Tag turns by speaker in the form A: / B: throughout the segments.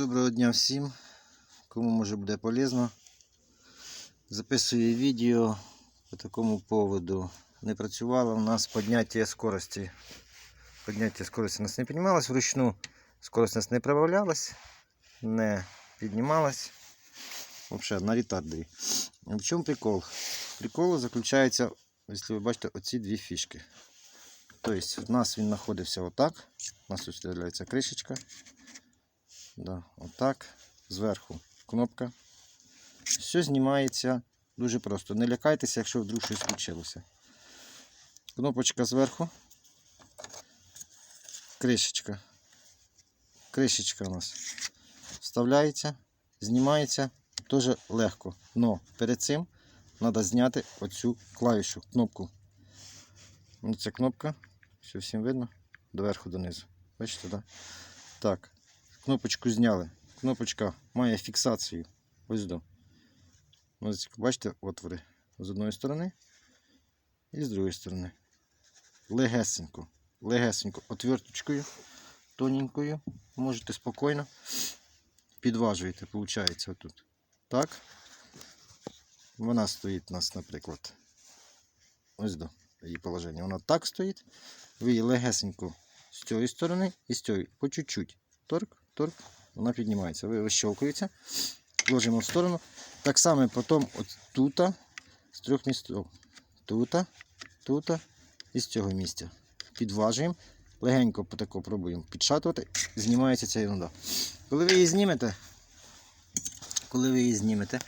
A: Доброго дня всім, кому може буде полезно. Записую відео по такому поводу. Не працювало у нас підняття скорості. Підняття скорості у нас не піднімалось вручну. Скорость у нас не прибавлялась, не піднімалась. Взагалі на ретардері. В чому прикол? Прикол заключається, якщо ви бачите, оці дві фішки. Тобто, у нас він знаходився отак. У нас тут кришечка. Да, отак. Зверху кнопка. Все знімається дуже просто. Не лякайтеся, якщо вдруг щось случилося. Кнопочка зверху. Кришечка. Кришечка у нас вставляється, знімається дуже легко. Но перед цим треба зняти оцю клавішу, кнопку. Ось ця кнопка. Все всім видно? Доверху донизу. Бачите, так? Да? Так. Кнопочку зняли. Кнопочка має фіксацію. Ось до. Бачите, отвори з одної сторони і з другої сторони. Легесенько. Легесенько. Отверточкою, тоненькою. Можете спокійно підважуєте, виходить, отут. Так. Вона стоїть у нас, наприклад. Ось до її положення. Вона так стоїть. Ви її легесенько з цієї сторони і з цієї. По чуть-чуть. Торк, торк, вона піднімається. Ви вищелкуєте, ложимо в сторону. Так само потім от тут, з трьох місць. Тут, тут і з цього місця. Підважуємо. Легенько тако пробуємо підшатувати, знімається ця ерунда. Коли ви її знімете, коли ви її знімете,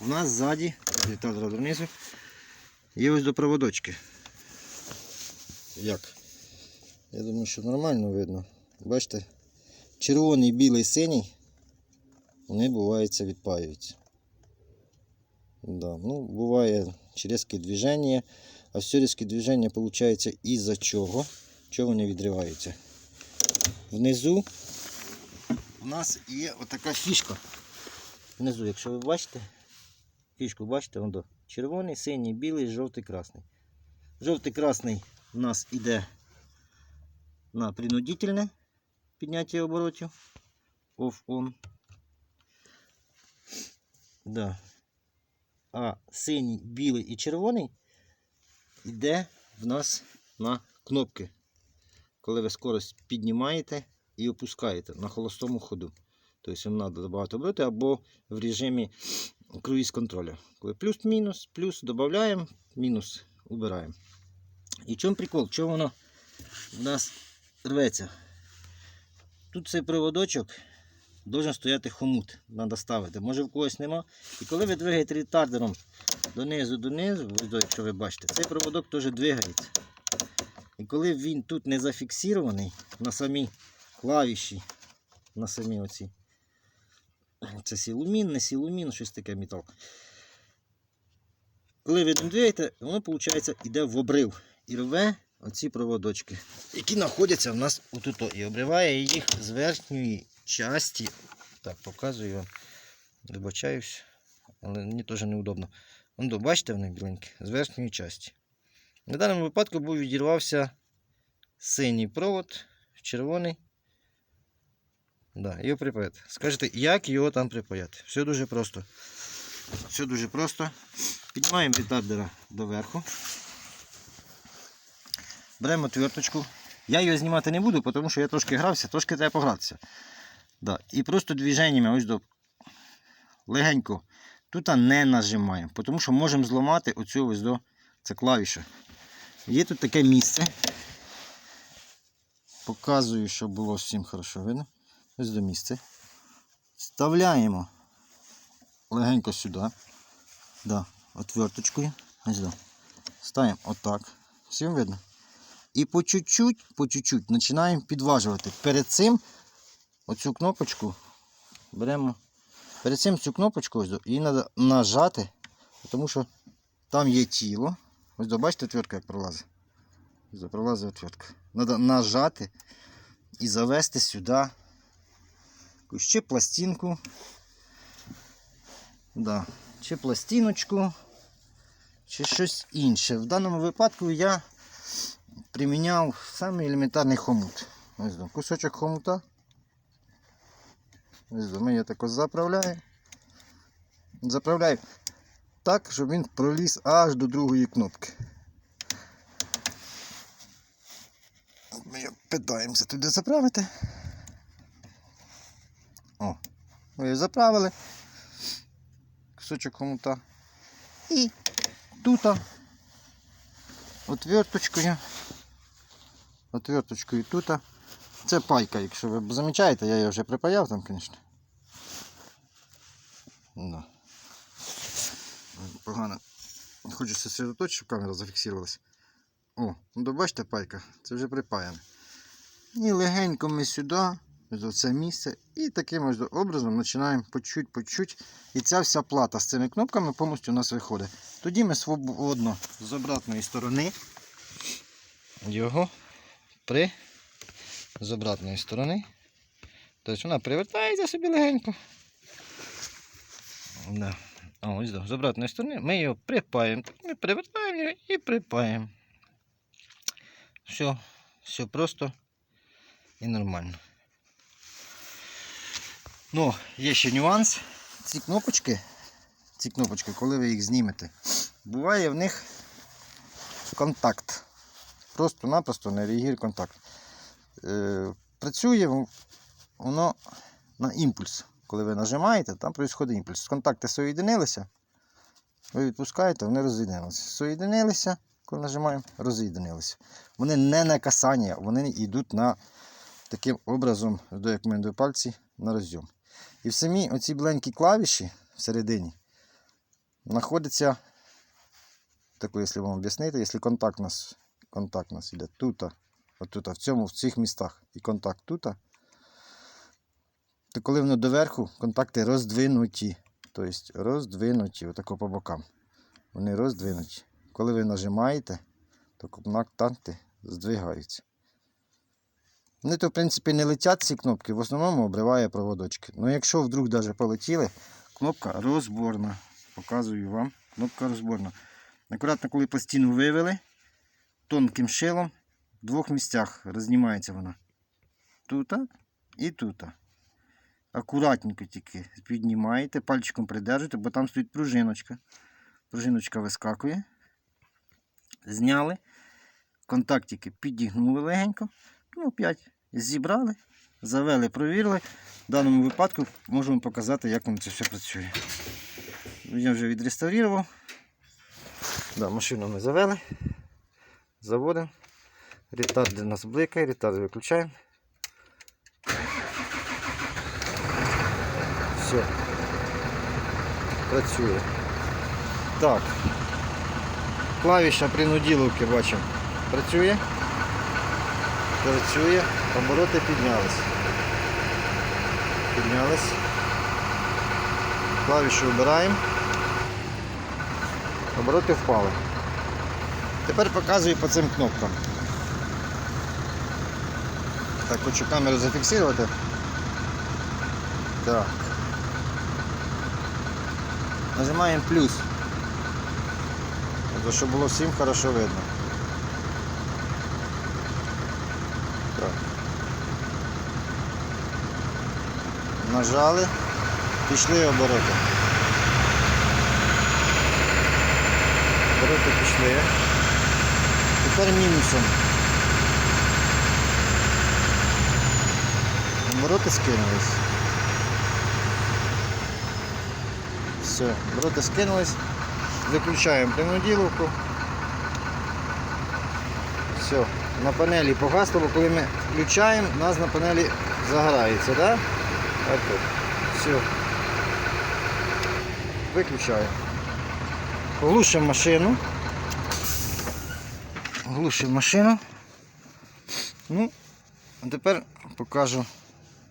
A: у нас ззаді, ретардер донизу, є ось до проводочки. Як? Я думаю, що нормально видно. Бачите? Червоний, білий, синій, вони буваються відпаюються. Да. Ну, буває резке движення, а все резке движення виходить із-за чого? Чого вони відриваються? Внизу у нас є отака фішка. Внизу, якщо ви бачите, фішку бачите, вон до червоний, синій, білий, жовтий, красний. Жовтий красний у нас іде на принудительне підняття оборотів. Off-on. Да. А синій, білий і червоний йде в нас на кнопки. Коли ви скорость піднімаєте і опускаєте на холостому ходу. Тобто вам треба додати обороти або в режимі круїз контролю. Коли плюс-мінус, плюс додаємо, мінус убираємо. І чому прикол? Чому воно в нас рветься? Тут цей проводочок должен стояти хомут. Треба ставити. Може в когось нема. І коли ви двигаєте ретардером донизу, донизу, якщо ви бачите, цей проводок теж двигається. І коли він тут не зафіксований на самій клавіші, на самі оці. Це сілумін, не сілумін, щось таке метал. Коли ви двигаєте, воно, виходить, йде в обрив і рве оці проводочки, які знаходяться в нас отут і обриває їх з верхньої часті. Так, показую. Вибачаюсь, але мені теж неудобно. Вон, до, бачите, вони біленькі, з верхньої часті. На даному випадку був відірвався синій провод, червоний. Да, його припаяти. Скажете, як його там припаяти? Все дуже просто. Все дуже просто. Піднімаємо ретардера доверху. Беремо отверточку. Я її знімати не буду, тому що я трошки грався, трошки треба погратися. Да. І просто движеннями ось до легенько. Тут не нажимаємо, тому що можемо зламати оцю ось до це клавіша. Є тут таке місце. Показую, щоб було всім хорошо видно. Ось до місця. Вставляємо легенько сюди. Да, отверточкою. Ось до. Ставимо отак. Всім видно? І по чуть-чуть, по чуть-чуть починаємо підважувати. Перед цим оцю кнопочку беремо. Перед цим цю кнопочку її треба нажати, тому що там є тіло. Ось бачите, отвертка як пролазить. Ось пролазить отвертка. Треба нажати і завести сюди чи пластинку. Да. Чи пластиночку, чи щось інше. В даному випадку я приміняв самий елементарний хомут. Ось кусочок хомута. Ось Ми її тако заправляємо. Заправляємо так, щоб він проліз аж до другої кнопки. Ми його питаємося туди заправити. О, ми її заправили. Кусочок хомута. І тут отверточкою. Отверточкою тут. Це пайка, якщо ви замічаєте, я її вже припаяв там, звісно. Да. Погано. Хочу сосредоточити, щоб камера зафіксувалась. О, ну бачите пайка, це вже припаяне. І легенько ми сюди, в це місце, і таким ось образом починаємо по чуть, по чуть. І ця вся плата з цими кнопками повністю у нас виходить. Тоді ми свободно з обратної сторони його при з обратної сторони. Тобто вона привертається собі легенько. Да. А, ось да, з обратної сторони ми його припаємо. Ми привертаємо його і припаємо. Все, все просто і нормально. Ну, є ще нюанс. Ці кнопочки, ці кнопочки, коли ви їх знімете, буває в них контакт. Просто-напросто не реагує контакт. Е, працює воно на імпульс. Коли ви нажимаєте, там відбувається імпульс. Контакти соєдинилися, ви відпускаєте, вони роз'єднилися. Соєдинилися, коли нажимаємо, роз'єднилися. Вони не на касання, вони йдуть на таким образом, до як мене пальці, на розйом. І в самій оці бленькі клавіші всередині знаходиться, таку, якщо вам об'яснити, якщо контакт у нас, контакт у нас іде тут, отут, в цьому, в цих містах і контакт тут, то коли воно доверху, контакти роздвинуті. Тобто роздвинуті, отако по бокам. Вони роздвинуті. Коли ви нажимаєте, то контакти здвигаються. Вони то, в принципі, не летять ці кнопки, в основному обриває проводочки. Ну, якщо вдруг даже полетіли, кнопка розборна. Показую вам, кнопка розборна. Акуратно, коли пластину вивели, тонким шилом в двох місцях рознімається вона. Тут і тут. Акуратненько тільки піднімаєте, пальчиком придержуєте, бо там стоїть пружиночка. Пружиночка вискакує. Зняли. Контактики підігнули легенько. Ну, 5 зібрали, завели, провірили. В даному випадку можемо показати, як вам це все працює. Я вже відреставрував. Да, машину ми завели. Заводимо. Ретард у нас бликає, ретард виключаємо. Все. Працює. Так. Клавіша принуділовки бачимо. Працює. Працює. Обороти піднялись. Піднялись. Клавішу вибираємо. Обороти впали. Тепер показую по цим кнопкам. Так, хочу камеру зафіксувати. Так. Нажимаємо плюс. Тобто, щоб було всім хорошо видно. Так. Нажали, пішли обороти. Обороти пішли. Тепер мінусом. Обороти скинулись. Все, обороти скинулись. Виключаємо принуділовку. Все, на панелі погасло, бо коли ми включаємо, у нас на панелі загорається, да? Так, от. Все. Виключаємо. Глушимо машину. Глушимо машину. Ну, а тепер покажу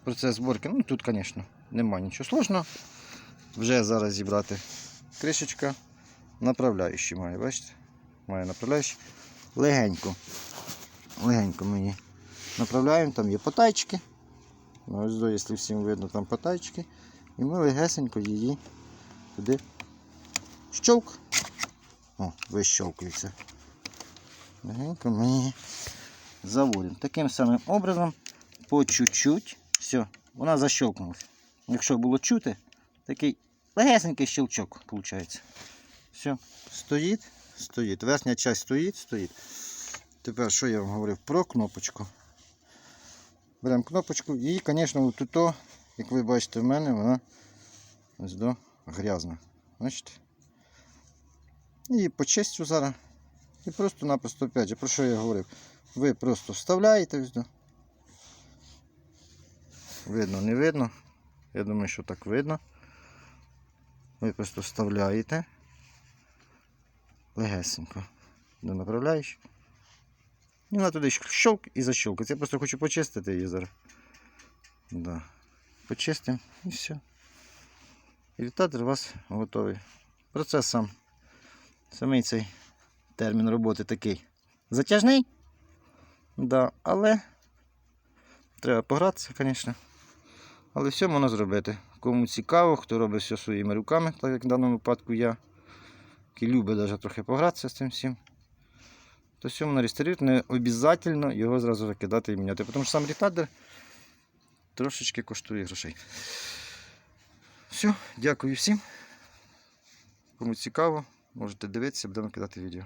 A: процес зборки. Ну тут, звісно, немає нічого сложного. Вже зараз зібрати кришечка. Направляючий має, бачите? Має направляючий. Легенько. Легенько ми її направляємо, там є потайчики. Ну, Ось, якщо всім видно, там потайчики. І ми легесенько її туди щолк. О, вищолкується. Легенько ми заводимо. Таким самим образом, по чуть-чуть, все, вона защелкнулася. якщо було чути, такий легесенький щелчок виходить. Все, стоїть, стоїть. Верхня частина стоїть, стоїть. Тепер, що я вам говорив про кнопочку. Беремо кнопочку і, звісно, тут, як ви бачите в мене, вона ось до грязна. Бачите? І почистю зараз. І просто-напросто, опять же, про що я говорив? Ви просто вставляєте. Видно, не видно. Я думаю, що так видно. Ви просто вставляєте легесенько до направляєш. І вона туди щелк і защелкається. Я просто хочу почистити її зараз. Да. Почистимо і все. Іритатор у вас готовий. Процес сам. Самий цей термін роботи такий. Затяжний? Да, але треба погратися, звісно. Але все можна зробити. Кому цікаво, хто робить все своїми руками, так як в даному випадку я, який любить навіть трохи погратися з цим всім, то все можна реєструвати, не обов'язково його зразу викидати і міняти. Тому що сам ретардер трошечки коштує грошей. Все, дякую всім. Кому цікаво, можете дивитися, будемо кидати відео.